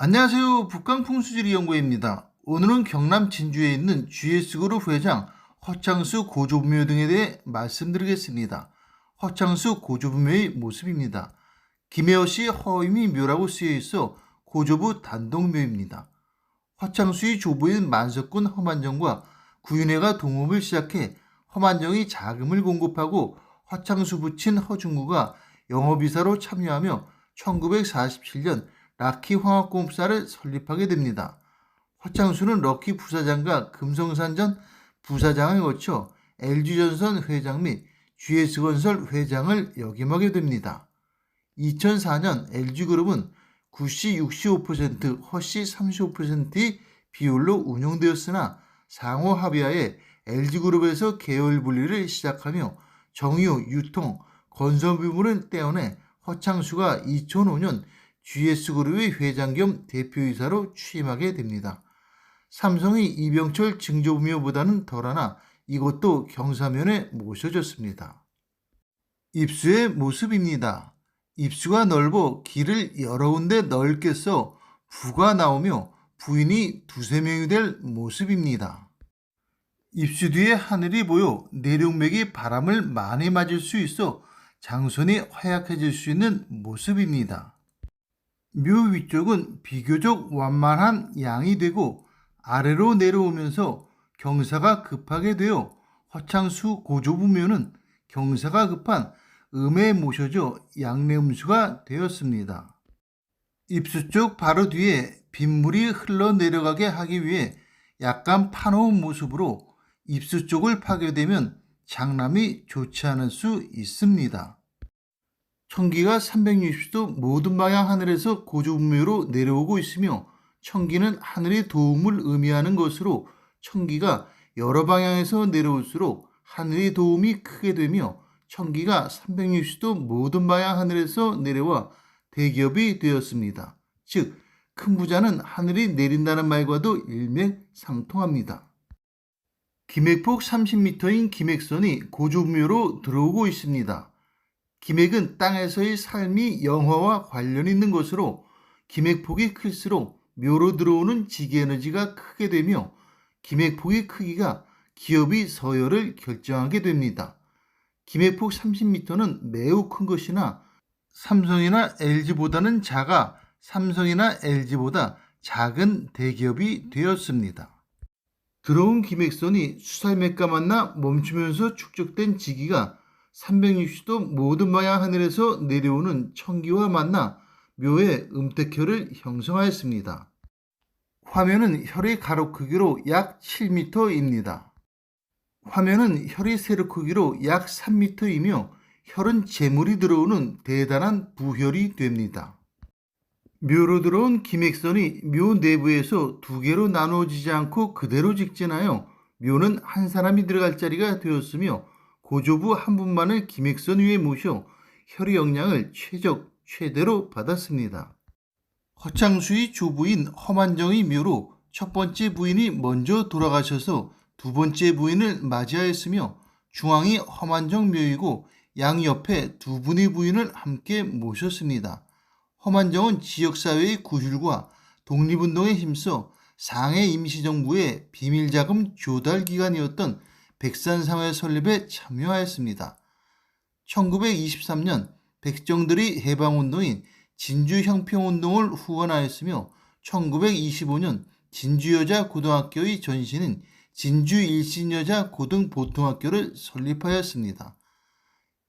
안녕하세요. 북강풍수지리 연구회입니다. 오늘은 경남 진주에 있는 GS그룹 회장 허창수 고조부묘 등에 대해 말씀드리겠습니다. 허창수 고조부묘의 모습입니다. 김혜호 씨 허임이 묘라고 쓰여 있어 고조부 단독묘입니다. 허창수의 조부인 만석군 허만정과 구윤회가 동업을 시작해 허만정이 자금을 공급하고 허창수 부친 허중구가 영업이사로 참여하며 1947년 락키 화학공업사를 설립하게 됩니다. 허창수는 럭키 부사장과 금성산 전 부사장을 거쳐 LG전선 회장 및 GS건설 회장을 역임하게 됩니다. 2004년 LG그룹은 구씨 65%, 허씨 35%의 비율로 운영되었으나 상호 합의하에 LG그룹에서 계열 분리를 시작하며 정유, 유통, 건설 부문을 떼어내 허창수가 2005년 GS그룹의 회장 겸 대표이사로 취임하게 됩니다. 삼성의 이병철 증조부묘보다는 덜하나 이것도 경사면에 모셔졌습니다. 입수의 모습입니다. 입수가 넓어 길을 여러 군데 넓게 써 부가 나오며 부인이 두세 명이 될 모습입니다. 입수 뒤에 하늘이 보여 내륙맥이 바람을 많이 맞을 수 있어 장선이 허약해질 수 있는 모습입니다. 묘 위쪽은 비교적 완만한 양이 되고 아래로 내려오면서 경사가 급하게 되어 허창수 고조부묘는 경사가 급한 음에 모셔져 양내음수가 되었습니다. 입수 쪽 바로 뒤에 빗물이 흘러내려가게 하기 위해 약간 파놓은 모습으로 입수 쪽을 파괴되면 장남이 좋지 않을 수 있습니다. 청기가 360도 모든 방향 하늘에서 고조분묘로 내려오고 있으며 청기는 하늘의 도움을 의미하는 것으로 청기가 여러 방향에서 내려올수록 하늘의 도움이 크게 되며 청기가 360도 모든 방향 하늘에서 내려와 대기업이 되었습니다. 즉, 큰 부자는 하늘이 내린다는 말과도 일맥상통합니다. 김액폭 30m인 김액선이 고조묘로 들어오고 있습니다. 김액은 땅에서의 삶이 영화와 관련이 있는 것으로 김액폭이 클수록 묘로 들어오는 지기에너지가 크게 되며 김액폭의 크기가 기업의 서열을 결정하게 됩니다. 김해폭 30m는 매우 큰 것이나 삼성이나 LG보다는 작아 삼성이나 LG보다 작은 대기업이 되었습니다. 들어온 김액선이 수살맥과 만나 멈추면서 축적된 지기가 360도 모든 방향 하늘에서 내려오는 청기와 만나 묘의 음택혈을 형성하였습니다. 화면은 혈의 가로 크기로 약 7m입니다. 화면은 혈의 세로 크기로 약 3m이며 혈은 재물이 들어오는 대단한 부혈이 됩니다. 묘로 들어온 김액선이 묘 내부에서 두 개로 나누어지지 않고 그대로 직진하여 묘는 한 사람이 들어갈 자리가 되었으며 고조부 한 분만을 김액선 위에 모셔 혈의 영향을 최적 최대로 받았습니다. 허창수의 조부인 허만정의 묘로 첫 번째 부인이 먼저 돌아가셔서 두 번째 부인을 맞이하였으며 중앙이 허만정 묘이고 양 옆에 두 분의 부인을 함께 모셨습니다. 허만정은 지역사회의 구휼과 독립운동에 힘써 상해 임시정부의 비밀자금 조달 기관이었던 백산상회 설립에 참여하였습니다. 1923년 백정들이 해방운동인 진주형평운동을 후원하였으며 1925년 진주여자 고등학교의 전신인 진주일신여자 고등보통학교를 설립하였습니다.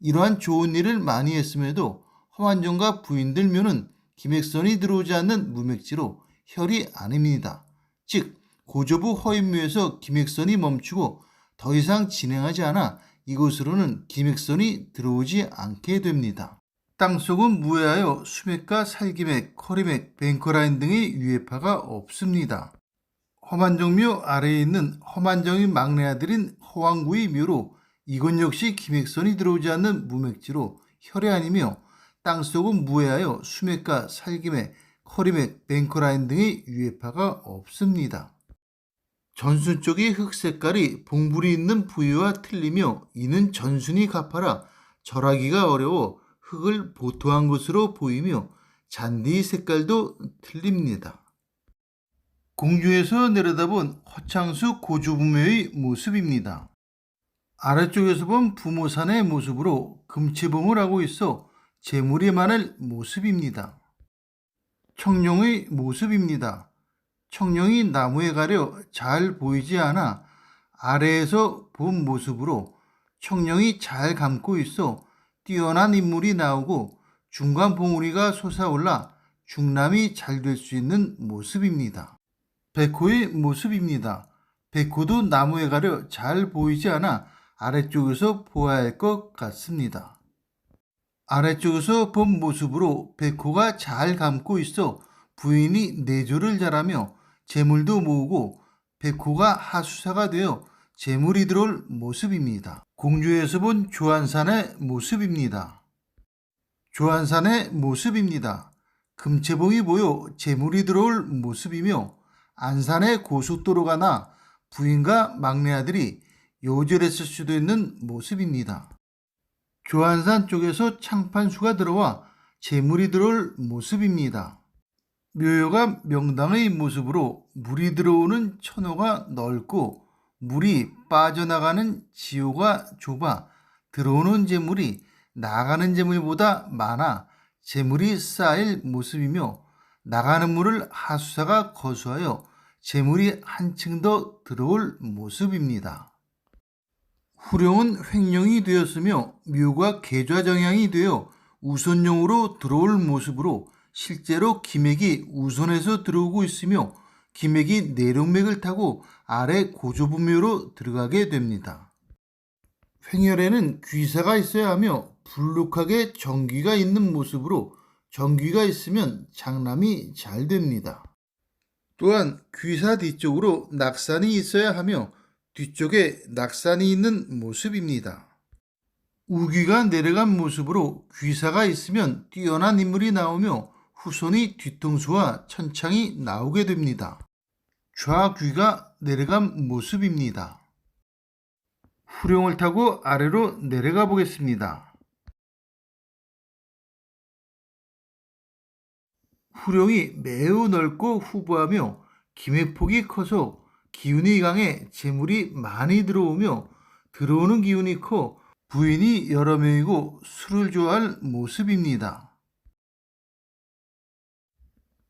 이러한 좋은 일을 많이 했음에도 허만정과 부인들 묘는 김액선이 들어오지 않는 무맥지로 혈이 아닙니다. 즉 고조부 허인묘에서 김액선이 멈추고 더 이상 진행하지 않아 이곳으로는 김액선이 들어오지 않게 됩니다. 땅속은 무해하여 수맥과 살기맥, 커리맥, 뱅커라인 등의 유해파가 없습니다. 허만정묘 아래에 있는 허만정의 막내 아들인 허왕구의 묘로 이곳 역시 김액선이 들어오지 않는 무맥지로 혈이 아니며 땅속은 무해하여 수맥과 살기맥, 커리맥, 뱅커라인 등의 유해파가 없습니다. 전순 쪽의 흙 색깔이 봉불이 있는 부위와 틀리며 이는 전순이 가파라 절하기가 어려워 흙을 보토한 것으로 보이며 잔디 색깔도 틀립니다. 공중에서 내려다본 허창수 고조부모의 모습입니다. 아래쪽에서 본 부모산의 모습으로 금채봉을 하고 있어 재물이 많을 모습입니다. 청룡의 모습입니다. 청룡이 나무에 가려 잘 보이지 않아 아래에서 본 모습으로 청룡이 잘 감고 있어 뛰어난 인물이 나오고 중간 봉우리가 솟아올라 중남이 잘 될 수 있는 모습입니다. 백호의 모습입니다. 백호도 나무에 가려 잘 보이지 않아 아래쪽에서 보아야 할 것 같습니다. 아래쪽에서 본 모습으로 백호가 잘 감고 있어 부인이 내조를 잘하며 재물도 모으고 백호가 하수사가 되어 재물이 들어올 모습입니다. 공주에서 본 조한산의 모습입니다. 조한산의 모습입니다. 금채봉이 보여 재물이 들어올 모습이며 안산의 고속도로가 나 부인과 막내 아들이 요절했을 수도 있는 모습입니다. 조한산 쪽에서 창판수가 들어와 재물이 들어올 모습입니다. 묘요가 명당의 모습으로 물이 들어오는 천호가 넓고 물이 빠져나가는 지호가 좁아 들어오는 재물이 나가는 재물보다 많아 재물이 쌓일 모습이며 나가는 물을 하수사가 거수하여 재물이 한층 더 들어올 모습입니다. 후령은 횡령이 되었으며 묘가 계좌정향이 되어 우선용으로 들어올 모습으로 실제로 기맥이 우선에서 들어오고 있으며 기맥이 내륙맥을 타고 아래 고조부묘로 들어가게 됩니다. 횡혈에는 귀사가 있어야 하며 불룩하게 정귀가 있는 모습으로 정귀가 있으면 장남이 잘 됩니다. 또한 귀사 뒤쪽으로 낙산이 있어야 하며 뒤쪽에 낙산이 있는 모습입니다. 우귀가 내려간 모습으로 귀사가 있으면 뛰어난 인물이 나오며 후손이 뒤통수와 천창이 나오게 됩니다. 좌귀가 내려간 모습입니다. 후룡을 타고 아래로 내려가 보겠습니다. 후룡이 매우 넓고 후보하며 기맥폭이 커서 기운이 강해 재물이 많이 들어오며 들어오는 기운이 커 부인이 여러 명이고 술을 좋아할 모습입니다.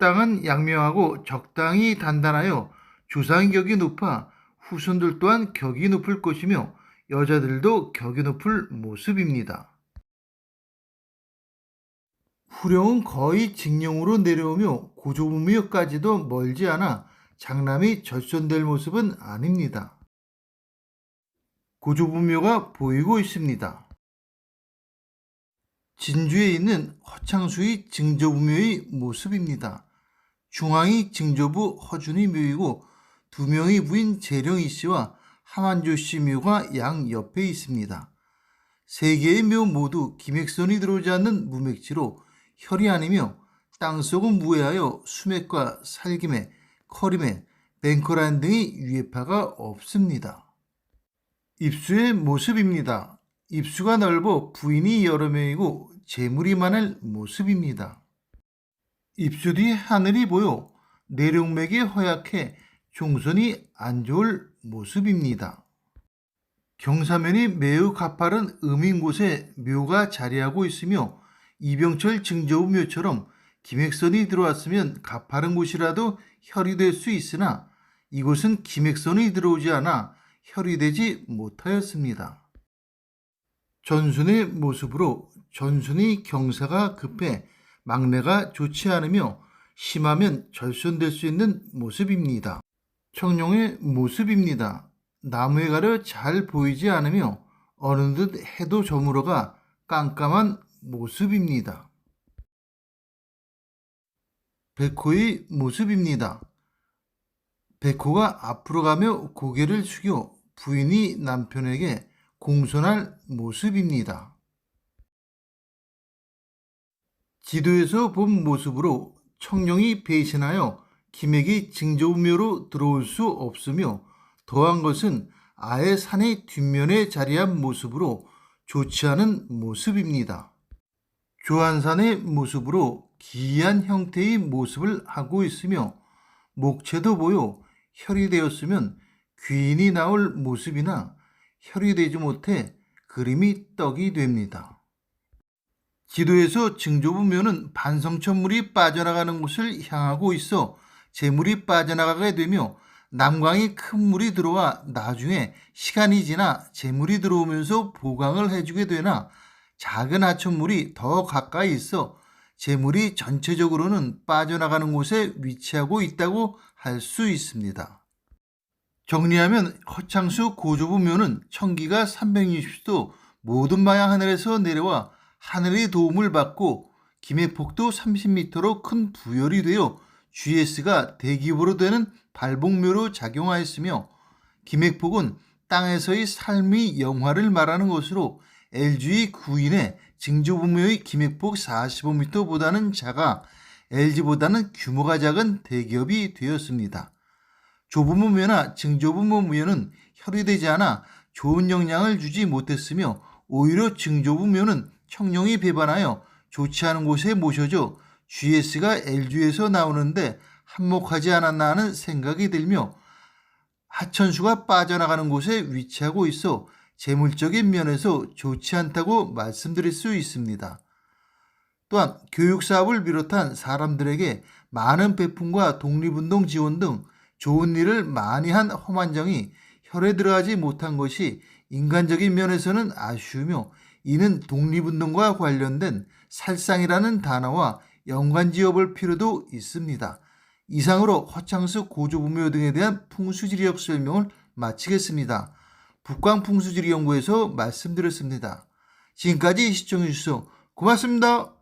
땅은 양명하고 적당히 단단하여 조상 격이 높아 후손들 또한 격이 높을 것이며 여자들도 격이 높을 모습입니다. 후령은 거의 직령으로 내려오며 고조부미역까지도 멀지 않아 장남이 절손될 모습은 아닙니다. 고조부묘가 보이고 있습니다. 진주에 있는 허창수의 증조부묘의 모습입니다. 중앙이 증조부 허준이 묘이고 두 명의 부인 재령이 씨와 하만조 씨 묘가 양 옆에 있습니다. 세 개의 묘 모두 기맥선이 들어오지 않는 무맥지로 혈이 아니며 땅속은 무해하여 수맥과 살김에 커림에 뱅커란 등의 유해파가 없습니다. 입수의 모습입니다. 입수가 넓어 부인이 여러 명이고 재물이 많을 모습입니다. 뒤 하늘이 보여 내륙맥이 허약해 종선이 안 좋을 모습입니다. 경사면이 매우 가파른 음인 곳에 묘가 자리하고 있으며 이병철 증조부 묘처럼 김액선이 들어왔으면 가파른 곳이라도 혈이 될 수 있으나 이곳은 김액선이 들어오지 않아 혈이 되지 못하였습니다. 전순의 모습으로 전순이 경사가 급해 막내가 좋지 않으며 심하면 절손될 수 있는 모습입니다. 청룡의 모습입니다. 나무에 가려 잘 보이지 않으며 어느 듯 해도 저물어가 깜깜한 모습입니다. 백호의 모습입니다. 백호가 앞으로 가며 고개를 숙여 부인이 남편에게 공손할 모습입니다. 지도에서 본 모습으로 청룡이 배신하여 김액이 증조묘로 들어올 수 없으며 더한 것은 아예 산의 뒷면에 자리한 모습으로 좋지 않은 모습입니다. 조한산의 모습으로 기이한 형태의 모습을 하고 있으며 목체도 보여 혈이 되었으면 귀인이 나올 모습이나 혈이 되지 못해 그림이 떡이 됩니다. 지도에서 증조부묘는 반성천물이 빠져나가는 곳을 향하고 있어 재물이 빠져나가게 되며 남강이 큰 물이 들어와 나중에 시간이 지나 재물이 들어오면서 보강을 해주게 되나 작은 하천물이 더 가까이 있어 재물이 전체적으로는 빠져나가는 곳에 위치하고 있다고 할 수 있습니다. 정리하면 허창수 고조부묘는 청기가 360도 모든 방향 하늘에서 내려와 하늘의 도움을 받고 김해 폭도 30m로 큰 부열이 되어 GS가 대기업으로 되는 발복묘로 작용하였으며 김해폭은 땅에서의 삶의 영화를 말하는 것으로 LG의 구인의 증조부묘의 김해폭 45m보다는 작아 LG보다는 규모가 작은 대기업이 되었습니다. 조부모묘나 증조부모묘는 혈의되지 않아 좋은 영향을 주지 못했으며 오히려 증조부묘는 청룡이 배반하여 좋지 않은 곳에 모셔져 GS가 LG에서 나오는데 한몫하지 않았나 하는 생각이 들며 하천수가 빠져나가는 곳에 위치하고 있어 재물적인 면에서 좋지 않다고 말씀드릴 수 있습니다. 또한 교육사업을 비롯한 사람들에게 많은 배품과 독립운동 지원 등 좋은 일을 많이 한 허만정이 혈에 들어가지 못한 것이 인간적인 면에서는 아쉬우며 이는 독립운동과 관련된 살상이라는 단어와 연관지어 볼 필요도 있습니다. 이상으로 허창수 고조부묘 등에 대한 풍수지리학 설명을 마치겠습니다. 북광풍수지리연구에서 말씀드렸습니다. 지금까지 시청해주셔서 고맙습니다.